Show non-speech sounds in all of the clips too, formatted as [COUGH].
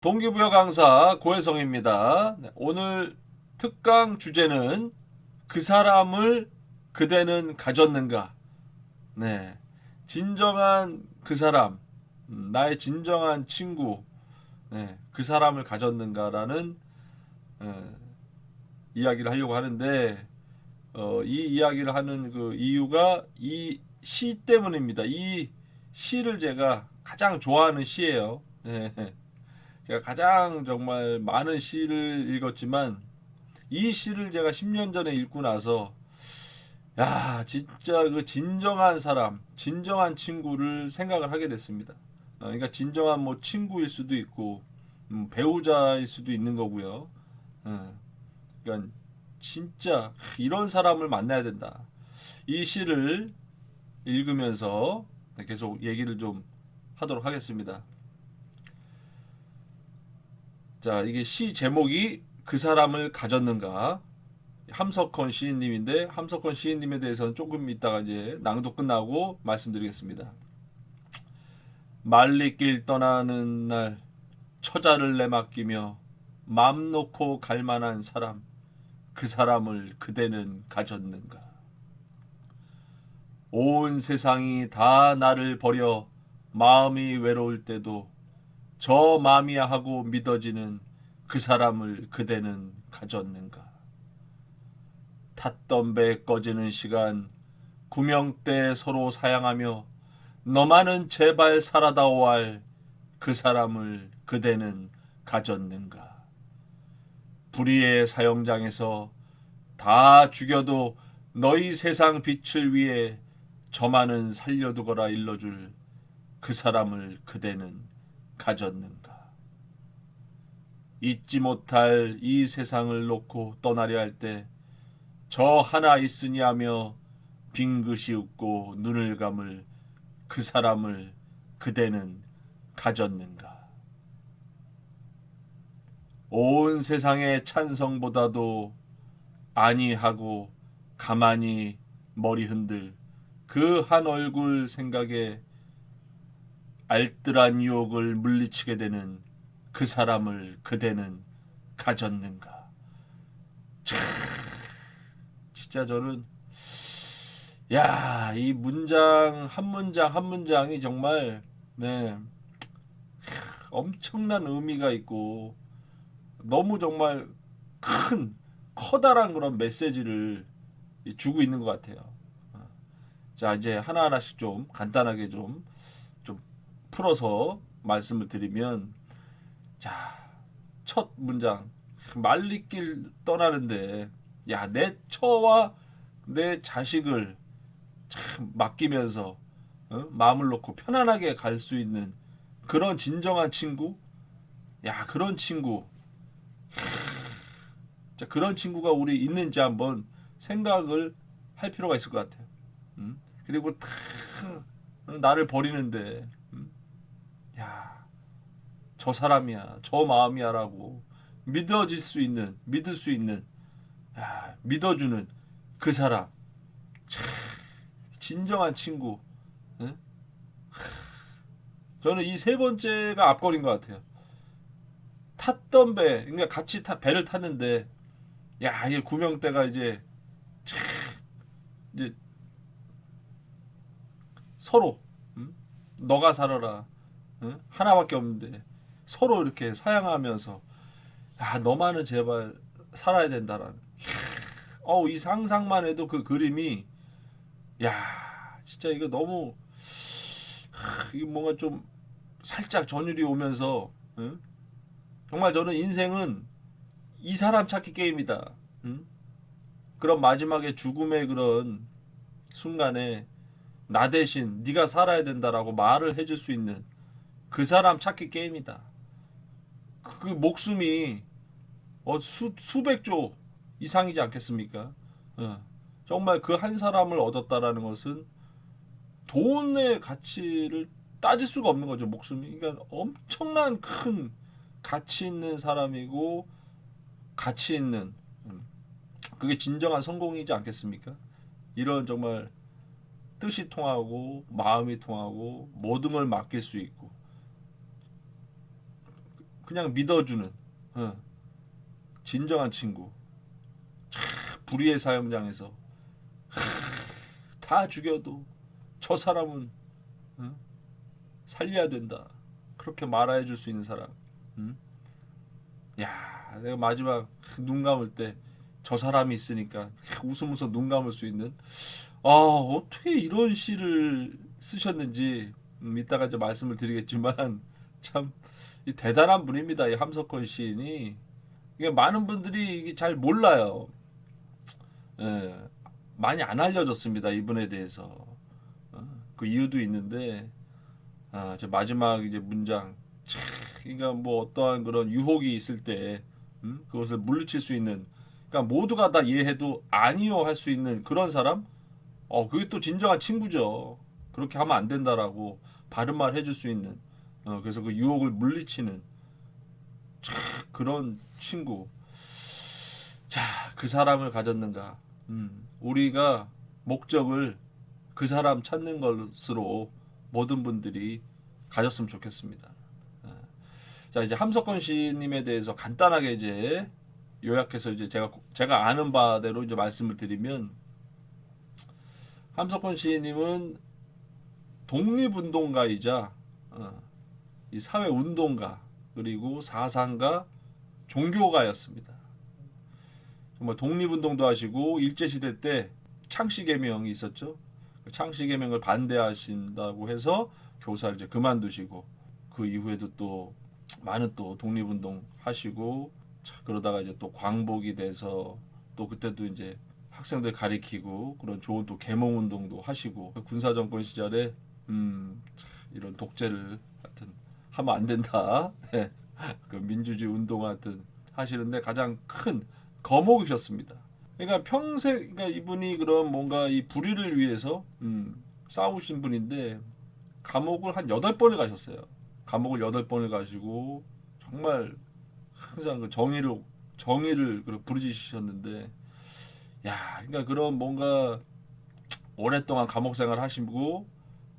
동기부여 강사 고혜성입니다. 네, 오늘 특강 주제는 그 사람을 그대는 가졌는가? 네. 진정한 그 사람, 음, 나의 진정한 친구, 네, 그 사람을 가졌는가라는 어, 이야기를 하려고 하는데 어, 이 이야기를 하는 그 이유가 이 시 때문입니다. 이 시를 제가 가장 좋아하는 시예요. 네. 제가 가장 정말 많은 시를 읽었지만 이 시를 제가 10년 전에 읽고 나서 야 진짜 그 진정한 사람, 진정한 친구를 생각을 하게 됐습니다. 어, 그러니까 진정한 뭐 친구일 수도 있고 음, 배우자일 수도 있는 거고요. 어, 그러니까 진짜 이런 사람을 만나야 된다. 이 시를 읽으면서 계속 얘기를 좀 하도록 하겠습니다. 자, 이게 시 제목이 그 사람을 가졌는가? 함석헌 시인님인데 함석헌 시인님에 대해서는 조금 이따가 이제 낭독 끝나고 말씀드리겠습니다. 말리길 떠나는 날 처자를 내맡기며 맘 놓고 갈 만한 사람 그 사람을 그대는 가졌는가? 온 세상이 다 나를 버려 마음이 외로울 때도 저 마음이야 하고 믿어지는 그 사람을 그대는 가졌는가? 탔던 배 꺼지는 시간 구명대 서로 사양하며 너만은 제발 살아다오 할 그 사람을 그대는 가졌는가? 불의의 사형장에서 다 죽여도 너희 세상 빛을 위해 저만은 살려두거라 일러줄 그 사람을 그대는 가졌는가? 잊지 못할 이 세상을 놓고 떠나려 할 때 저 하나 있으니 하며 빙긋이 웃고 눈을 감을 그 사람을 그대는 가졌는가? 온 세상의 찬성보다도 아니하고 가만히 머리 흔들 그 한 얼굴 생각에 알뜰한 유혹을 물리치게 되는 그 사람을 그대는 가졌는가? 참, 진짜 저는 야, 이 문장 한 문장 한 문장이 정말 네 엄청난 의미가 있고 너무 정말 큰 커다란 그런 메시지를 주고 있는 것 같아요. 자 이제 하나 하나씩 좀 간단하게 좀좀 풀어서 말씀을 드리면 자 첫 문장 말리길 떠나는데 야 내 처와 내 자식을 참 맡기면서 어? 마음을 놓고 편안하게 갈 수 있는 그런 진정한 친구 야 그런 친구 자 그런 친구가 우리 있는지 한번 생각을 할 필요가 있을 것 같아요. 음? 그리고 탁 나를 버리는데 음? 야 저 사람이야 저 마음이야라고 믿어질 수 있는 믿을 수 있는 야, 믿어주는 그 사람 참 진정한 친구 응? 저는 이 세 번째가 앞걸인 것 같아요. 탔던 배, 그러니까 같이 타, 배를 탔는데, 야, 이게 구명대가 이제, 참, 이제, 서로, 응? 너가 살아라. 응? 하나밖에 없는데, 서로 이렇게 사양하면서, 야, 너만은 제발 살아야 된다라는. [LAUGHS] 어우, 이 상상만 해도 그 그림이, 야, 진짜 이거 너무, 이게 뭔가 좀, 살짝 전율이 오면서, 응? 정말 저는 인생은 이 사람 찾기 게임이다. 응? 그런 마지막에 죽음의 그런 순간에 나 대신 네가 살아야 된다라고 말을 해줄 수 있는 그 사람 찾기 게임이다. 그, 그 목숨이 어, 수, 수백조 이상이지 않겠습니까? 어. 정말 그 한 사람을 얻었다라는 것은 돈의 가치를 따질 수가 없는 거죠 목숨이. 그러니까 엄청난 큰 가치 있는 사람이고 가치 있는 음, 그게 진정한 성공이지 않겠습니까? 이런 정말 뜻이 통하고 마음이 통하고 모든 걸 맡길 수 있고 그냥 믿어주는 어, 진정한 친구. 참 불의의 사형장에서 하, 다 죽여도 저 사람은 어, 살려야 된다. 그렇게 말해 줄 수 있는 사람. 음? 야, 내가 마지막 눈 감을 때 저 사람이 있으니까 웃으면서 눈 감을 수 있는 아, 어떻게 이런 시를 쓰셨는지 음, 이따가 이제 말씀을 드리겠지만 참이 대단한 분입니다. 이 함석헌 시인이 이게 많은 분들이 이게 잘 몰라요. 예, 많이 안 알려졌습니다. 이분에 대해서 어, 그 이유도 있는데 아, 저 마지막 이제 문장 참, 그러니까 뭐 어떠한 그런 유혹이 있을 때 음? 그것을 물리칠 수 있는 그러니까 모두가 다 이해해도 아니요 할 수 있는 그런 사람 어 그게 또 진정한 친구죠 그렇게 하면 안 된다라고 바른 말 해줄 수 있는 어 그래서 그 유혹을 물리치는 참 그런 친구 자 그 사람을 가졌는가 음, 우리가 목적을 그 사람 찾는 것으로 모든 분들이 가졌으면 좋겠습니다. 예. 자 이제 함석헌 씨님에 대해서 간단하게 이제 요약해서 이제 제가 제가 아는 바대로 이제 말씀을 드리면 함석헌 씨님은 독립운동가이자 어, 이 사회 운동가 그리고 사상가 종교가였습니다. 정말 독립운동도 하시고 일제 시대 때 창씨 개명이 있었죠. 그 창씨 개명을 반대하신다고 해서 교사를 이제 그만두시고 그 이후에도 또 많은 또 독립운동 하시고 자, 그러다가 이제 또 광복이 돼서 또 그때도 이제 학생들 가리키고 그런 좋은 또 계몽 운동도 하시고 그 군사 정권 시절에 음, 참, 이런 독재를 하여튼 하면 안 된다. [LAUGHS] 네. 그 민주주의 운동 하여튼 하시는데 가장 큰 거목이셨습니다. 그러니까 평생 그러니까 이분이 그런 뭔가 이 불의를 위해서 음, 싸우신 분인데 감옥을 한 여덟 번을 가셨어요. 감옥을 여덟 번을 가시고 정말 항상 그 정의를 정의를 그 부르짖으셨는데 야, 그러니까 그런 뭔가 오랫동안 감옥 생활 하시고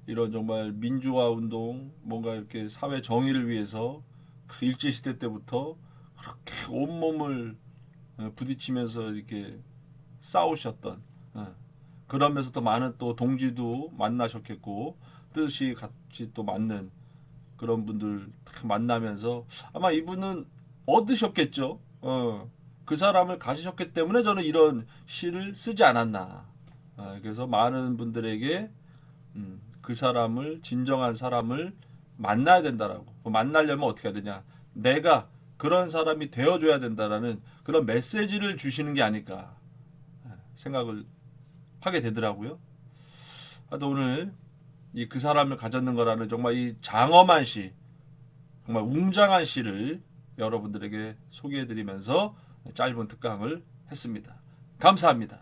이런 정말 민주화 운동 뭔가 이렇게 사회 정의를 위해서 그 일제 시대 때부터 그렇게 온 몸을 어, 부딪히면서 이렇게 싸우셨던 어, 그러면서 또 많은 또 동지도 만나셨겠고 뜻이 같이 또 맞는 그런 분들 딱 만나면서 아마 이분은 얻으셨겠죠. 어, 그 사람을 가지셨기 때문에 저는 이런 시를 쓰지 않았나. 어, 그래서 많은 분들에게 음, 그 사람을 진정한 사람을 만나야 된다라고. 그 만나려면 어떻게 해야 되냐? 내가 그런 사람이 되어줘야 된다라는 그런 메시지를 주시는 게 아닐까 예, 생각을 하게 되더라고요. 하여튼 오늘 이 그 사람을 가졌는 거라는 정말 이 장엄한 시, 정말 웅장한 시를 여러분들에게 소개해드리면서 짧은 특강을 했습니다. 감사합니다.